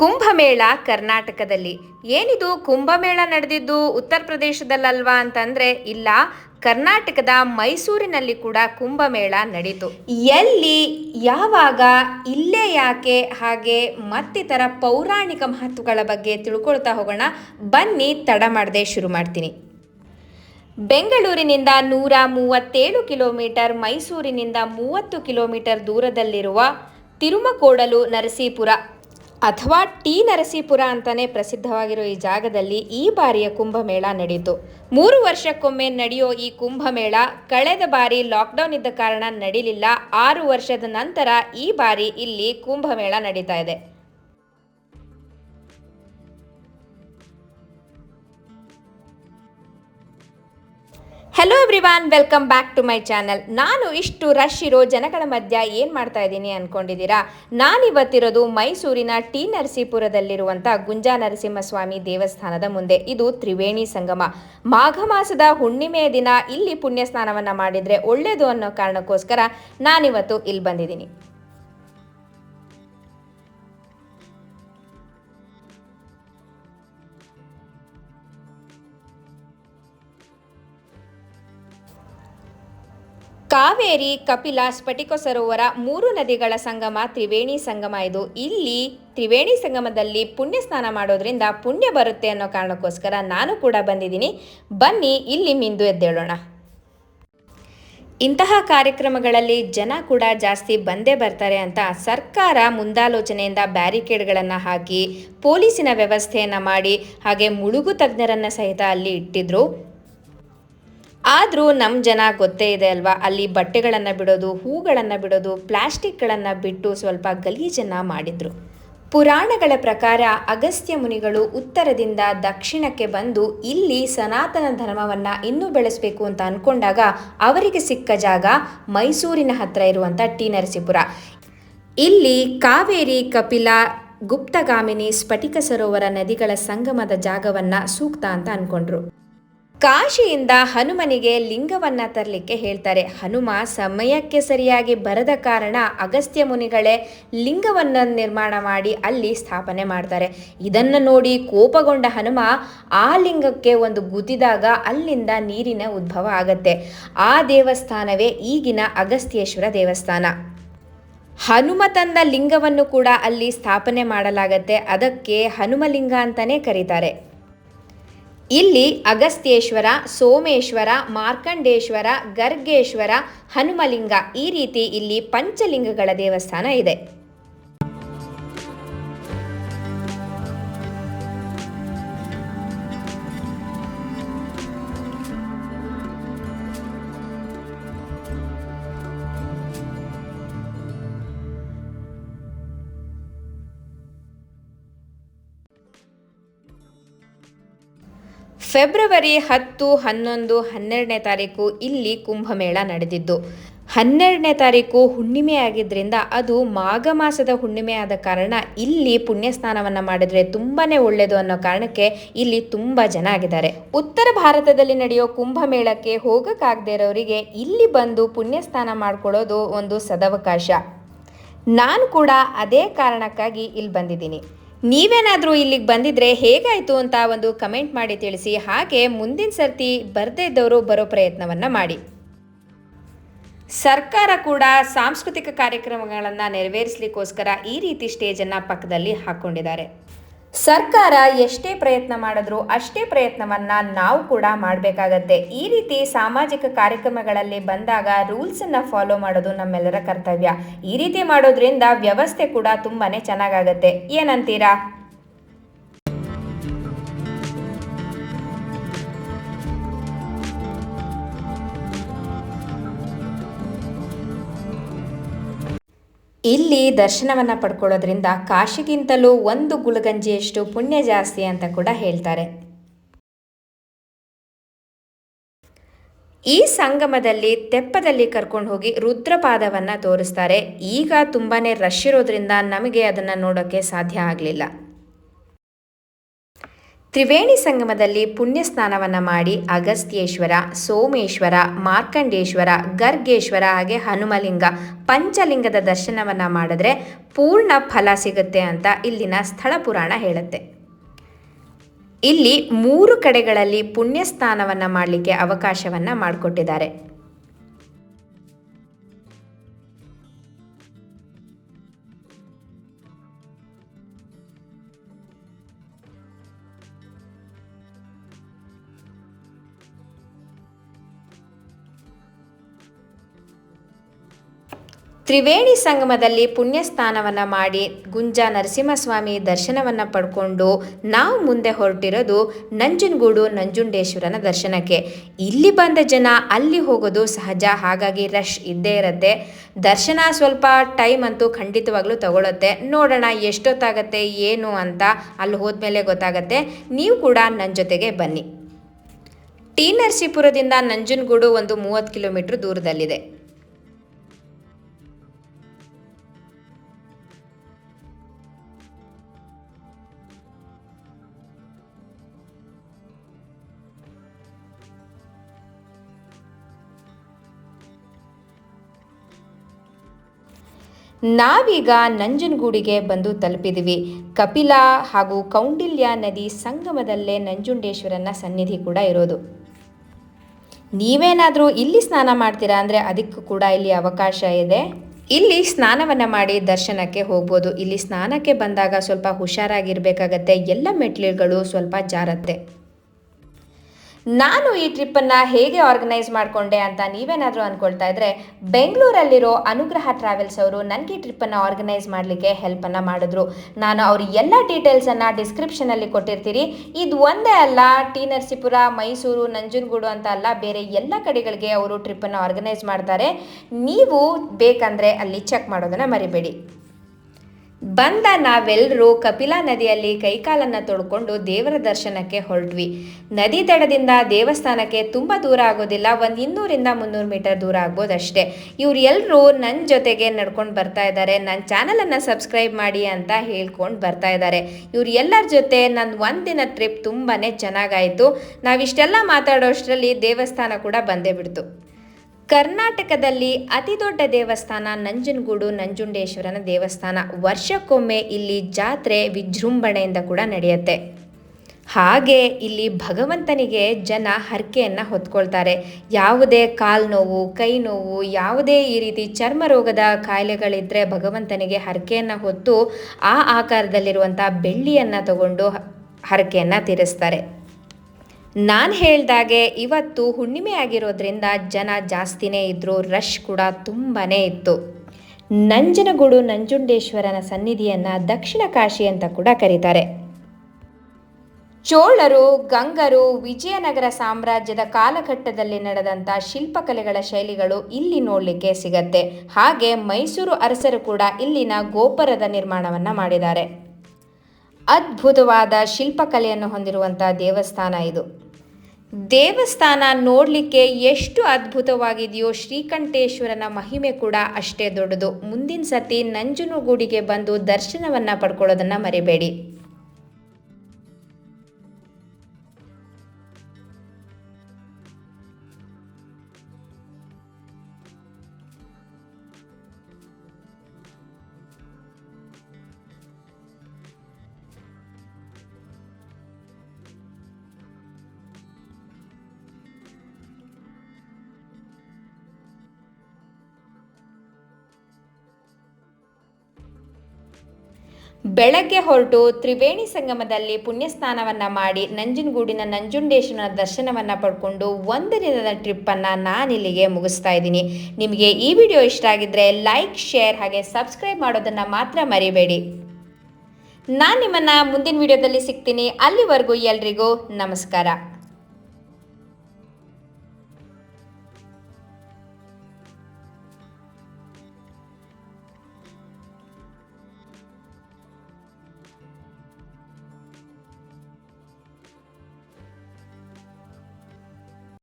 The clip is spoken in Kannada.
ಕುಂಭಮೇಳ ಕರ್ನಾಟಕದಲ್ಲಿ. ಏನಿದು ಕುಂಭಮೇಳ ನಡೆದಿದ್ದು ಉತ್ತರ ಪ್ರದೇಶದಲ್ಲಲ್ವಾ ಅಂತಂದ್ರೆ ಇಲ್ಲ, ಕರ್ನಾಟಕದ ಮೈಸೂರಿನಲ್ಲಿ ಕೂಡ ಕುಂಭಮೇಳ ನಡೀತು. ಎಲ್ಲಿ, ಯಾವಾಗ, ಇಲ್ಲೇ ಯಾಕೆ, ಹಾಗೆ ಮತ್ತಿತರ ಪೌರಾಣಿಕ ಮಹತ್ವಗಳ ಬಗ್ಗೆ ತಿಳ್ಕೊಳ್ತಾ ಹೋಗೋಣ. ಬನ್ನಿ, ತಡ ಮಾಡದೆ ಶುರು ಮಾಡ್ತೀನಿ. ಬೆಂಗಳೂರಿನಿಂದ ನೂರ ಮೂವತ್ತೇಳು ಕಿಲೋಮೀಟರ್, ಮೈಸೂರಿನಿಂದ ಮೂವತ್ತು ಕಿಲೋಮೀಟರ್ ದೂರದಲ್ಲಿರುವ ತಿರುಮಕೋಡಲು ನರಸೀಪುರ. ಅಥವಾ ಟಿ ನರಸೀಪುರ ಅಂತಾನೆ ಪ್ರಸಿದ್ಧವಾಗಿರೋ ಈ ಜಾಗದಲ್ಲಿ ಈ ಬಾರಿಯ ಕುಂಭಮೇಳ ನಡೆಯಿತು. ಮೂರು ವರ್ಷಕ್ಕೊಮ್ಮೆ ನಡೆಯೋ ಈ ಕುಂಭಮೇಳ ಕಳೆದ ಬಾರಿ ಲಾಕ್ಡೌನ್ ಇದ್ದ ಕಾರಣ ನಡೀಲಿಲ್ಲ. ಆರು ವರ್ಷದ ನಂತರ ಈ ಬಾರಿ ಇಲ್ಲಿ ಕುಂಭಮೇಳ ನಡೀತಾ ಇದೆ. Hello everyone welcome back to my channel ನಾನು ಇಷ್ಟು ರಶ್ ಇರೋ ಜನಗಳ ಮಧ್ಯ ಏನು ಮಾಡ್ತಾ ಇದ್ದೀನಿ ಅನ್ಕೊಂಡಿದ್ದೀರಾ? ನಾನಿವತ್ತಿರೋದು ಮೈಸೂರಿನ ಟಿ ನರಸೀಪುರದಲ್ಲಿರುವಂಥ ಗುಂಜಾ ನರಸಿಂಹಸ್ವಾಮಿ ದೇವಸ್ಥಾನದ ಮುಂದೆ. ಇದು ತ್ರಿವೇಣಿ ಸಂಗಮ. ಮಾಘ ಮಾಸದ ಹುಣ್ಣಿಮೆಯ ದಿನ ಇಲ್ಲಿ ಪುಣ್ಯ ಸ್ನಾನವನ್ನು ಮಾಡಿದರೆ ಒಳ್ಳೆಯದು ಅನ್ನೋ ಕಾರಣಕ್ಕೋಸ್ಕರ ನಾನಿವತ್ತು ಇಲ್ಲಿ ಬಂದಿದ್ದೀನಿ. ಕಾವೇರಿ ಕಪಿಲ ಸ್ಫಟಿಕ ಸರೋವರ ಮೂರು ನದಿಗಳ ಸಂಗಮ ತ್ರಿವೇಣಿ ಸಂಗಮ ಇದು. ಇಲ್ಲಿ ತ್ರಿವೇಣಿ ಸಂಗಮದಲ್ಲಿ ಪುಣ್ಯ ಸ್ನಾನ ಮಾಡೋದ್ರಿಂದ ಪುಣ್ಯ ಬರುತ್ತೆ ಅನ್ನೋ ಕಾರಣಕ್ಕೋಸ್ಕರ ನಾನು ಕೂಡ ಬಂದಿದ್ದೀನಿ. ಬನ್ನಿ, ಇಲ್ಲಿ ಮಿಂದು ಎದ್ದೇಳೋಣ. ಇಂತಹ ಕಾರ್ಯಕ್ರಮಗಳಲ್ಲಿ ಜನ ಕೂಡ ಜಾಸ್ತಿ ಬಂದೇ ಬರ್ತಾರೆ ಅಂತ ಸರ್ಕಾರ ಮುಂದಾಲೋಚನೆಯಿಂದ ಬ್ಯಾರಿಕೇಡ್ಗಳನ್ನು ಹಾಕಿ ಪೊಲೀಸಿನ ವ್ಯವಸ್ಥೆಯನ್ನು ಮಾಡಿ ಹಾಗೆ ಮುಳುಗು ತಜ್ಞರನ್ನು ಸಹಿತ ಅಲ್ಲಿ ಇಟ್ಟಿದ್ರು. ಆದರೂ ನಮ್ಮ ಜನ ಗೊತ್ತೇ ಇದೆ ಅಲ್ವಾ? ಅಲ್ಲಿ ಬಟ್ಟೆಗಳನ್ನು ಬಿಡೋದು, ಹೂಗಳನ್ನು ಬಿಡೋದು, ಪ್ಲಾಸ್ಟಿಕ್ಗಳನ್ನು ಬಿಟ್ಟು ಸ್ವಲ್ಪ ಗಲೀಜನ್ನು ಮಾಡಿದರು. ಪುರಾಣಗಳ ಪ್ರಕಾರ ಅಗಸ್ತ್ಯ ಮುನಿಗಳು ಉತ್ತರದಿಂದ ದಕ್ಷಿಣಕ್ಕೆ ಬಂದು ಇಲ್ಲಿ ಸನಾತನ ಧರ್ಮವನ್ನು ಇನ್ನೂ ಬೆಳೆಸಬೇಕು ಅಂತ ಅಂದ್ಕೊಂಡಾಗ ಅವರಿಗೆ ಸಿಕ್ಕ ಜಾಗ ಮೈಸೂರಿನ ಹತ್ರ ಇರುವಂಥ ಟಿ ನರಸೀಪುರ ಇಲ್ಲಿ ಕಾವೇರಿ ಕಪಿಲ ಗುಪ್ತಗಾಮಿನಿ ಸ್ಫಟಿಕ ಸರೋವರ ನದಿಗಳ ಸಂಗಮದ ಜಾಗವನ್ನು ಸೂಕ್ತ ಅಂತ ಅಂದ್ಕೊಂಡ್ರು ಕಾಶಿಯಿಂದ ಹನುಮನಿಗೆ ಲಿಂಗವನ್ನ ತರಲಿಕ್ಕೆ ಹೇಳ್ತಾರೆ. ಹನುಮ ಸಮಯಕ್ಕೆ ಸರಿಯಾಗಿ ಬರದ ಕಾರಣ ಅಗಸ್ತ್ಯ ಮುನಿಗಳೇ ಲಿಂಗವನ್ನು ನಿರ್ಮಾಣ ಮಾಡಿ ಅಲ್ಲಿ ಸ್ಥಾಪನೆ ಮಾಡ್ತಾರೆ. ಇದನ್ನು ನೋಡಿ ಕೋಪಗೊಂಡ ಹನುಮ ಆ ಲಿಂಗಕ್ಕೆ ಒಂದು ಗುದ್ದಿದಾಗ ಅಲ್ಲಿಂದ ನೀರಿನ ಉದ್ಭವ ಆಗತ್ತೆ. ಆ ದೇವಸ್ಥಾನವೇ ಈಗಿನ ಅಗಸ್ತ್ಯೇಶ್ವರ ದೇವಸ್ಥಾನ. ಹನುಮ ತಂದ ಲಿಂಗವನ್ನು ಕೂಡ ಅಲ್ಲಿ ಸ್ಥಾಪನೆ ಮಾಡಲಾಗತ್ತೆ. ಅದಕ್ಕೆ ಹನುಮಲಿಂಗ ಅಂತಲೇ ಕರೀತಾರೆ. ಇಲ್ಲಿ ಅಗಸ್ತ್ಯೇಶ್ವರ ಸೋಮೇಶ್ವರ ಮಾರ್ಕಂಡೇಶ್ವರ ಗರ್ಗೇಶ್ವರ ಹನುಮಲಿಂಗ ಈ ರೀತಿ ಇಲ್ಲಿ ಪಂಚಲಿಂಗಗಳ ದೇವಸ್ಥಾನ ಇದೆ. ಫೆಬ್ರವರಿ ಹತ್ತು, ಹನ್ನೊಂದು, ಹನ್ನೆರಡನೇ ತಾರೀಕು ಇಲ್ಲಿ ಕುಂಭಮೇಳ ನಡೆದಿದ್ದು. ಹನ್ನೆರಡನೇ ತಾರೀಕು ಹುಣ್ಣಿಮೆ ಆಗಿದ್ದರಿಂದ ಅದು ಮಾಘ ಮಾಸದ ಹುಣ್ಣಿಮೆ ಆದ ಕಾರಣ ಇಲ್ಲಿ ಪುಣ್ಯ ಸ್ನಾನವನ್ನು ಮಾಡಿದರೆ ತುಂಬಾ ಒಳ್ಳೆಯದು ಅನ್ನೋ ಕಾರಣಕ್ಕೆ ಇಲ್ಲಿ ತುಂಬ ಜನ ಆಗಿದ್ದಾರೆ. ಉತ್ತರ ಭಾರತದಲ್ಲಿ ನಡೆಯೋ ಕುಂಭಮೇಳಕ್ಕೆ ಹೋಗೋಕ್ಕಾಗದೇ ಇರೋರಿಗೆ ಇಲ್ಲಿ ಬಂದು ಪುಣ್ಯ ಸ್ನಾನ ಮಾಡ್ಕೊಳ್ಳೋದು ಒಂದು ಸದವಕಾಶ. ನಾನು ಕೂಡ ಅದೇ ಕಾರಣಕ್ಕಾಗಿ ಇಲ್ಲಿ ಬಂದಿದ್ದೀನಿ. ನೀವೇನಾದರೂ ಇಲ್ಲಿಗೆ ಬಂದಿದ್ರೆ ಹೇಗಾಯಿತು ಅಂತ ಒಂದು ಕಮೆಂಟ್ ಮಾಡಿ ತಿಳಿಸಿ, ಹಾಗೆ ಮುಂದಿನ ಸರ್ತಿ ಬರದೇ ಇದ್ದವರು ಬರೋ ಪ್ರಯತ್ನವನ್ನು ಮಾಡಿ. ಸರ್ಕಾರ ಕೂಡ ಸಾಂಸ್ಕೃತಿಕ ಕಾರ್ಯಕ್ರಮಗಳನ್ನು ನೆರವೇರಿಸಲಿಕ್ಕೋಸ್ಕರ ಈ ರೀತಿ ಸ್ಟೇಜನ್ನು ಪಕ್ಕದಲ್ಲಿ ಹಾಕ್ಕೊಂಡಿದ್ದಾರೆ ಸರ್ಕಾರ ಎಷ್ಟೇ ಪ್ರಯತ್ನ ಮಾಡಿದ್ರೂ ಅಷ್ಟೇ ಪ್ರಯತ್ನವನ್ನ ನಾವು ಕೂಡ ಮಾಡಬೇಕಾಗತ್ತೆ. ಈ ರೀತಿ ಸಾಮಾಜಿಕ ಕಾರ್ಯಕ್ರಮಗಳಲ್ಲಿ ಬಂದಾಗ ರೂಲ್ಸನ್ನು ಫಾಲೋ ಮಾಡೋದು ನಮ್ಮೆಲ್ಲರ ಕರ್ತವ್ಯ. ಈ ರೀತಿ ಮಾಡೋದ್ರಿಂದ ವ್ಯವಸ್ಥೆ ಕೂಡ ತುಂಬಾನೇ ಚೆನ್ನಾಗಾಗತ್ತೆ. ಏನಂತೀರಾ? ಇಲ್ಲಿ ದರ್ಶನವನ್ನು ಪಡ್ಕೊಳ್ಳೋದ್ರಿಂದ ಕಾಶಿಗಿಂತಲೂ ಒಂದು ಗುಳಗಂಜಿಯಷ್ಟು ಪುಣ್ಯ ಜಾಸ್ತಿ ಅಂತ ಕೂಡ ಹೇಳ್ತಾರೆ. ಈ ಸಂಗಮದಲ್ಲಿ ತೆಪ್ಪದಲ್ಲಿ ಕರ್ಕೊಂಡು ಹೋಗಿ ರುದ್ರಪಾದವನ್ನು ತೋರಿಸ್ತಾರೆ. ಈಗ ತುಂಬಾ ರಶ್ ಇರೋದ್ರಿಂದ ನಮಗೆ ಅದನ್ನು ನೋಡೋಕ್ಕೆ ಸಾಧ್ಯ ಆಗಲಿಲ್ಲ. ತ್ರಿವೇಣಿ ಸಂಗಮದಲ್ಲಿ ಪುಣ್ಯ ಸ್ನಾನವನ್ನು ಮಾಡಿ ಅಗಸ್ತ್ಯೇಶ್ವರ, ಸೋಮೇಶ್ವರ, ಮಾರ್ಕಂಡೇಶ್ವರ, ಗರ್ಗೇಶ್ವರ ಹಾಗೆ ಹನುಮಲಿಂಗ ಪಂಚಲಿಂಗದ ದರ್ಶನವನ್ನು ಮಾಡಿದ್ರೆ ಪೂರ್ಣ ಫಲ ಸಿಗುತ್ತೆ ಅಂತ ಇಲ್ಲಿನ ಸ್ಥಳ ಪುರಾಣ ಹೇಳುತ್ತೆ. ಇಲ್ಲಿ ಮೂರು ಕಡೆಗಳಲ್ಲಿ ಪುಣ್ಯ ಸ್ನಾನವನ್ನು ಮಾಡಲಿಕ್ಕೆ ಅವಕಾಶವನ್ನು ಮಾಡಿಕೊಟ್ಟಿದ್ದಾರೆ. ತ್ರಿವೇಣಿ ಸಂಗಮದಲ್ಲಿ ಪುಣ್ಯ ಸ್ನಾನವನ್ನು ಮಾಡಿ ಗುಂಜ ನರಸಿಂಹಸ್ವಾಮಿ ದರ್ಶನವನ್ನು ಪಡ್ಕೊಂಡು ನಾವು ಮುಂದೆ ಹೊರಟಿರೋದು ನಂಜನಗೂಡು ನಂಜುಂಡೇಶ್ವರನ ದರ್ಶನಕ್ಕೆ. ಇಲ್ಲಿ ಬಂದ ಜನ ಅಲ್ಲಿ ಹೋಗೋದು ಸಹಜ, ಹಾಗಾಗಿ ರಶ್ ಇದ್ದೇ ಇರುತ್ತೆ. ದರ್ಶನ ಸ್ವಲ್ಪ ಟೈಮ್ ಅಂತೂ ಖಂಡಿತವಾಗ್ಲೂ ತಗೊಳುತ್ತೆ. ನೋಡೋಣ ಎಷ್ಟೊತ್ತಾಗತ್ತೆ, ಏನು ಅಂತ ಅಲ್ಲಿ ಹೋದ್ಮೇಲೆ ಗೊತ್ತಾಗತ್ತೆ. ನೀವು ಕೂಡ ನನ್ನ ಜೊತೆಗೆ ಬನ್ನಿ. ಟಿ ನರಸೀಪುರದಿಂದ ನಂಜನಗೂಡು ಒಂದು ಮೂವತ್ತು ಕಿಲೋಮೀಟ್ರ್ ದೂರದಲ್ಲಿದೆ. ನಾವೀಗ ನಂಜನಗೂಡಿಗೆ ಬಂದು ತಲುಪಿದ್ವಿ. ಕಪಿಲ ಹಾಗೂ ಕೌಂಡಿಲ್ಯ ನದಿ ಸಂಗಮದಲ್ಲೇ ನಂಜುಂಡೇಶ್ವರನ ಸನ್ನಿಧಿ ಕೂಡ ಇರೋದು. ನೀವೇನಾದರೂ ಇಲ್ಲಿ ಸ್ನಾನ ಮಾಡ್ತೀರಾ ಅಂದರೆ ಅದಕ್ಕೂ ಕೂಡ ಇಲ್ಲಿ ಅವಕಾಶ ಇದೆ. ಇಲ್ಲಿ ಸ್ನಾನವನ್ನು ಮಾಡಿ ದರ್ಶನಕ್ಕೆ ಹೋಗ್ಬೋದು. ಇಲ್ಲಿ ಸ್ನಾನಕ್ಕೆ ಬಂದಾಗ ಸ್ವಲ್ಪ ಹುಷಾರಾಗಿರಬೇಕಾಗತ್ತೆ. ಎಲ್ಲ ಮೆಟ್ಲುಗಳು ಸ್ವಲ್ಪ ಜಾರತ್ತೆ. ನಾನು ಈ ಟ್ರಿಪ್ಪನ್ನು ಹೇಗೆ ಆರ್ಗನೈಸ್ ಮಾಡಿಕೊಂಡೆ ಅಂತ ನೀವೇನಾದರೂ ಅಂದ್ಕೊಳ್ತಾ ಇದ್ರೆ ಬೆಂಗಳೂರಲ್ಲಿರೋ ಅನುಗ್ರಹ ಟ್ರಾವೆಲ್ಸ್ ಅವರು ನನಗೆ ಈ ಟ್ರಿಪ್ಪನ್ನು ಆರ್ಗನೈಸ್ ಮಾಡಲಿಕ್ಕೆ ಹೆಲ್ಪನ್ನು ಮಾಡಿದ್ರು. ನಾನು ಅವ್ರ ಎಲ್ಲ ಡೀಟೇಲ್ಸನ್ನು ಡಿಸ್ಕ್ರಿಪ್ಷನಲ್ಲಿ ಕೊಟ್ಟಿರ್ತೀರಿ ಇದು ಒಂದೇ ಅಲ್ಲ, ಟಿ ನರಸೀಪುರ, ಮೈಸೂರು, ನಂಜನಗೂಡು ಅಂತ ಅಲ್ಲ, ಬೇರೆ ಎಲ್ಲ ಕಡೆಗಳಿಗೆ ಅವರು ಟ್ರಿಪ್ಪನ್ನು ಆರ್ಗನೈಸ್ ಮಾಡ್ತಾರೆ. ನೀವು ಬೇಕಂದರೆ ಅಲ್ಲಿ ಚೆಕ್ ಮಾಡೋದನ್ನು ಮರಿಬೇಡಿ. ಬಂದ ನಾವೆಲ್ಲರೂ ಕಪಿಲಾ ನದಿಯಲ್ಲಿ ಕೈಕಾಲನ್ನು ತೊಳ್ಕೊಂಡು ದೇವರ ದರ್ಶನಕ್ಕೆ ಹೊರಟ್ವಿ. ನದಿ ದಡದಿಂದ ದೇವಸ್ಥಾನಕ್ಕೆ ತುಂಬ ದೂರ ಆಗೋದಿಲ್ಲ, ಒಂದು ಇನ್ನೂರಿಂದ ಮುನ್ನೂರು ಮೀಟರ್ ದೂರ ಆಗ್ಬೋದಷ್ಟೇ. ಇವ್ರು ಎಲ್ಲರೂ ನನ್ನ ಜೊತೆಗೆ ನಡ್ಕೊಂಡು ಬರ್ತಾ ಇದ್ದಾರೆ ನನ್ನ ಚಾನಲನ್ನು ಸಬ್ಸ್ಕ್ರೈಬ್ ಮಾಡಿ ಅಂತ ಹೇಳ್ಕೊಂಡು ಬರ್ತಾ ಇದ್ದಾರೆ ಇವ್ರು ಎಲ್ಲರ ಜೊತೆ ನನ್ನ ಒಂದಿನ ಟ್ರಿಪ್ ತುಂಬಾ ಚೆನ್ನಾಗಾಯಿತು ನಾವಿಷ್ಟೆಲ್ಲ ಮಾತಾಡೋಷ್ಟರಲ್ಲಿ ದೇವಸ್ಥಾನ ಕೂಡ ಬಂದೇ ಬಿಡ್ತು. ಕರ್ನಾಟಕದಲ್ಲಿ ಅತಿ ದೊಡ್ಡ ದೇವಸ್ಥಾನ ನಂಜನಗೂಡು ನಂಜುಂಡೇಶ್ವರನ ದೇವಸ್ಥಾನ. ವರ್ಷಕ್ಕೊಮ್ಮೆ ಇಲ್ಲಿ ಜಾತ್ರೆ ವಿಜೃಂಭಣೆಯಿಂದ ಕೂಡ ನಡೆಯುತ್ತೆ. ಹಾಗೆ ಇಲ್ಲಿ ಭಗವಂತನಿಗೆ ಜನ ಹರಕೆಯನ್ನು ಹೊತ್ಕೊಳ್ತಾರೆ. ಯಾವುದೇ ಕಾಲು ನೋವು, ಕೈ ನೋವು, ಯಾವುದೇ ಈ ರೀತಿ ಚರ್ಮ ರೋಗದ ಕಾಯಿಲೆಗಳಿದ್ದರೆ ಭಗವಂತನಿಗೆ ಹರಕೆಯನ್ನು ಹೊತ್ತು ಆ ಆಕಾರದಲ್ಲಿರುವಂಥ ಬೆಳ್ಳಿಯನ್ನು ತಗೊಂಡು ಹರಕೆಯನ್ನು ತೀರಿಸ್ತಾರೆ. ನಾನು ಹೇಳ್ದಾಗೆ ಇವತ್ತು ಹುಣ್ಣಿಮೆ ಆಗಿರೋದ್ರಿಂದ ಜನ ಜಾಸ್ತಿನೇ ಇದ್ದರು ರಶ್ ಕೂಡ ತುಂಬಾ ಇತ್ತು. ನಂಜನಗೂಡು ನಂಜುಂಡೇಶ್ವರನ ಸನ್ನಿಧಿಯನ್ನು ದಕ್ಷಿಣ ಕಾಶಿ ಅಂತ ಕೂಡ ಕರೀತಾರೆ. ಚೋಳರು, ಗಂಗರು, ವಿಜಯನಗರ ಸಾಮ್ರಾಜ್ಯದ ಕಾಲಘಟ್ಟದಲ್ಲಿ ನಡೆದಂಥ ಶಿಲ್ಪಕಲೆಗಳ ಶೈಲಿಗಳು ಇಲ್ಲಿ ನೋಡಲಿಕ್ಕೆ ಸಿಗತ್ತೆ. ಹಾಗೆ ಮೈಸೂರು ಅರಸರು ಕೂಡ ಇಲ್ಲಿನ ಗೋಪುರದ ನಿರ್ಮಾಣವನ್ನು ಮಾಡಿದ್ದಾರೆ. ಅದ್ಭುತವಾದ ಶಿಲ್ಪಕಲೆಯನ್ನು ಹೊಂದಿರುವಂಥ ದೇವಸ್ಥಾನ ಇದು. ದೇವಸ್ಥಾನ ನೋಡಲಿಕ್ಕೆ ಎಷ್ಟು ಅದ್ಭುತವಾಗಿದೆಯೋ ಶ್ರೀಕಂಠೇಶ್ವರನ ಮಹಿಮೆ ಕೂಡ ಅಷ್ಟೇ ದೊಡ್ಡದು. ಮುಂದಿನ ಸತಿ ನಂಜನಗೂಡಿಗೆ ಬಂದು ದರ್ಶನವನ್ನು ಪಡ್ಕೊಳ್ಳೋದನ್ನು ಮರಿಬೇಡಿ. ಬೆಳಗ್ಗೆ ಹೊರಟು ತ್ರಿವೇಣಿ ಸಂಗಮದಲ್ಲಿ ಪುಣ್ಯಸ್ನಾನವನ್ನು ಮಾಡಿ ನಂಜನಗೂಡಿನ ನಂಜುಂಡೇಶ್ವರನ ದರ್ಶನವನ್ನು ಪಡ್ಕೊಂಡು ಒಂದು ದಿನದ ಟ್ರಿಪ್ಪನ್ನು ನಾನಿಲ್ಲಿಗೆ ಮುಗಿಸ್ತಾ ಇದ್ದೀನಿ. ನಿಮಗೆ ಈ ವಿಡಿಯೋ ಇಷ್ಟ ಆಗಿದ್ದರೆ ಲೈಕ್, ಶೇರ್ ಹಾಗೆ ಸಬ್ಸ್ಕ್ರೈಬ್ ಮಾಡೋದನ್ನು ಮಾತ್ರ ಮರಿಬೇಡಿ. ನಾನು ನಿಮ್ಮನ್ನು ಮುಂದಿನ ವಿಡಿಯೋದಲ್ಲಿ ಸಿಗ್ತೀನಿ. ಅಲ್ಲಿವರೆಗೂ ಎಲ್ರಿಗೂ ನಮಸ್ಕಾರ.